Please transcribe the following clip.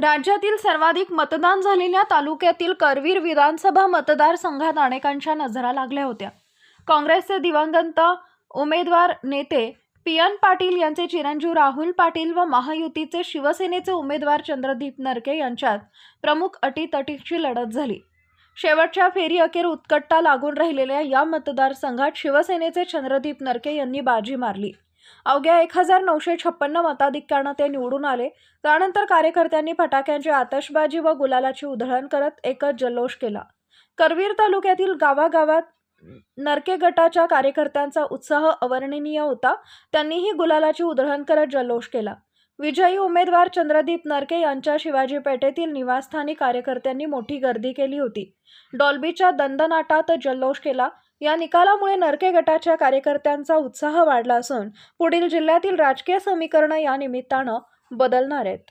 राज्यातील सर्वाधिक मतदान झालेल्या तालुक्यातील करवीर विधानसभा मतदारसंघात अनेकांच्या नजरा लागल्या होत्या. काँग्रेसचे दिवंगत उमेदवार नेते पी एन पाटील यांचे चिरंजीव राहुल पाटील व महायुतीचे शिवसेनेचे उमेदवार चंद्रदीप नरके यांच्यात प्रमुख अटीतटीची लढत झाली. शेवटच्या फेरी अखेर उत्कट्टा लागून राहिलेल्या या मतदारसंघात शिवसेनेचे चंद्रदीप नरके यांनी बाजी मारली. अवघ्या एक हजार नऊशे छप्पन्न मताधिक्यानं ते निवडून आले. त्यानंतर कार्यकर्त्यांनी फटाक्यांची आतषबाजी व गुलालाची उधळण करत एकच जल्लोष केला. करवीर तालुक्यातील गावागावात नरके गटाच्या कार्यकर्त्यांचा उत्साह अवर्णनीय होता. त्यांनीही गुलालाची उधळण करत जल्लोष केला. विजयी उमेदवार चंद्रदीप नरके यांच्या शिवाजी पेठेतील निवासस्थानी कार्यकर्त्यांनी मोठी गर्दी केली होती. डॉल्बीच्या दंदनाटात जल्लोष केला. या निकालामुळे नरके गटाच्या कार्यकर्त्यांचा उत्साह वाढला असून पुढील जिल्ह्यातील राजकीय समीकरणं या निमित्तानं बदलणार आहेत